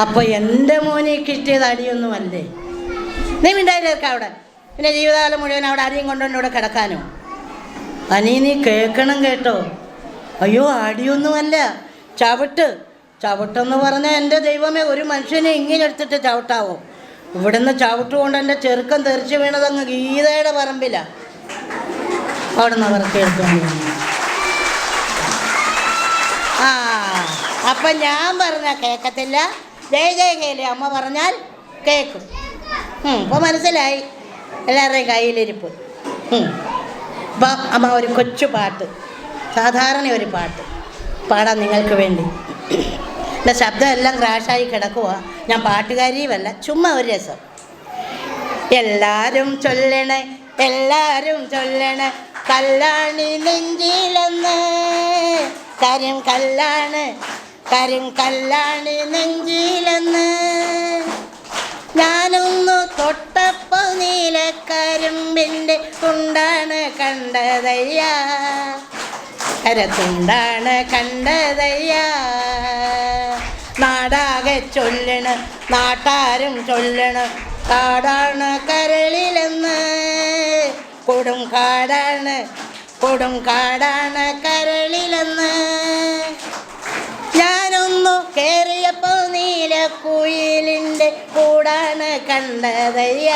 അപ്പൊ എന്റെ മോനെ കിട്ടിയത് അടിയൊന്നുമല്ലേ? നീ മിണ്ടായിരിക്കാം അവിടെ. പിന്നെ ജീവിതകാലം മുഴുവൻ അവിടെ അരിയും കൊണ്ടുകൊണ്ട് ഇവിടെ കിടക്കാനോ? അനി നീ കേൾക്കണം കേട്ടോ. അയ്യോ അടിയൊന്നുമല്ല. ചവിട്ട്. ചവിട്ടെന്ന് പറഞ്ഞാൽ എന്റെ ദൈവമേ ഒരു മനുഷ്യനെ ഇങ്ങനെ എടുത്തിട്ട് ചവിട്ടാവോ? ഇവിടുന്ന് ചവിട്ടുകൊണ്ട് എന്റെ ചെറുക്കം തെറിച്ച് വീണതങ്ങ് ഗീതയുടെ പറമ്പിലാണ് അവിടെ നിന്ന് അവർക്ക് എടുത്തോണ്ട് ആ അപ്പം ഞാൻ പറഞ്ഞാൽ കേൾക്കത്തില്ല ജയ ജയ കേലി അമ്മ പറഞ്ഞാൽ കേൾക്കും ഇപ്പോൾ മനസ്സിലായി. എല്ലാവരുടെയും കയ്യിലിരിപ്പ്. അപ്പം അമ്മ ഒരു കൊച്ചു പാട്ട് സാധാരണ ഒരു പാട്ട് പാടാൻ നിങ്ങൾക്ക് വേണ്ടി. എന്റെ ശബ്ദം എല്ലാം ക്രാഷായി കിടക്കുക ഞാൻ പാട്ടുകാരിയുമല്ല ചുമ്മാ ഒരു രസം. എല്ലാരും ചൊല്ലണേ എല്ലാരും ചൊല്ലണേ കല്ലാണി നെഞ്ചിലെന്ന്. കാര്യം കല്ലാണ് കരിം കല്ലാണി നെഞ്ചിലെന്ന്. ഞാനൊന്നു തൊട്ടപ്പോ നീലക്കരിമ്പിന്റെ തുണ്ടാണ് കണ്ടതയ്യ. കരത്തുണ്ടാണ് കണ്ടതയ്യ. നാടാകെ ചൊല്ലണ് നാട്ടാരും ചൊല്ലണ് കാടാണ് കരളിലെന്ന്. കൊടും കാടാണ് കൊടും കാടാണ് നീലക്കുയിലിന്റെ കൂടാണ് കണ്ടതയ്യ.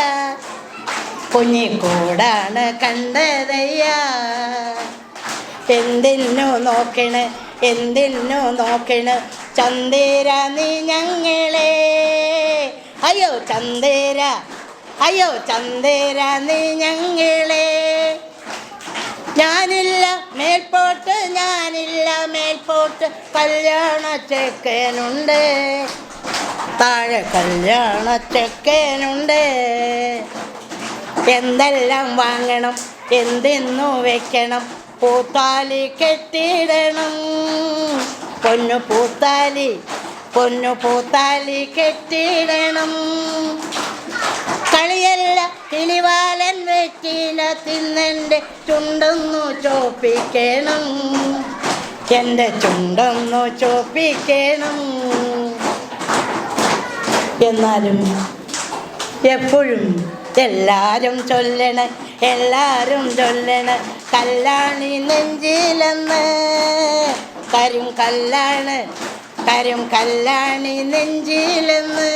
കുഞ്ഞിക്കൂടാണ് കണ്ടതയ്യ. എന്തിനു നോക്കണ് എന്തിനു നോക്കണ്. ചന്ദേര നീ ഞങ്ങളെ. അയ്യോ ചന്ദേര അയ്യോ ചന്ദേര നീ ഞങ്ങളെ. ഞാനില്ല മേൽപോട്ട് ഞാനില്ല മേൽപോട്ട് കല്യാണ ചെക്കനുണ്ട്. താഴെ കല്യാണ ചെക്കനുണ്ട് എന്തെല്ലാം വാങ്ങണം? എന്തെന്നു വെക്കണം? പൂത്താലി കെട്ടിടണം. പൊന്നു പൂത്താലി പൊന്നു പൂത്താലി കെട്ടിടണം. കളിയല്ല കിളിവാലൻ വെറ്റില തിന്നെന്റെ ചുണ്ടൊന്നു ചോപ്പിക്കണം. എന്റെ ചുണ്ടൊന്നു ചോപ്പിക്കണം. എന്നാലും എപ്പോഴും എല്ലാരും ചൊല്ലണ എല്ലാരും ചൊല്ലണ കല്ലാണി നെഞ്ചിലെന്ന്. കരും കല്ലാണ് കരും കല്ലാണി നെഞ്ചിലെന്ന്.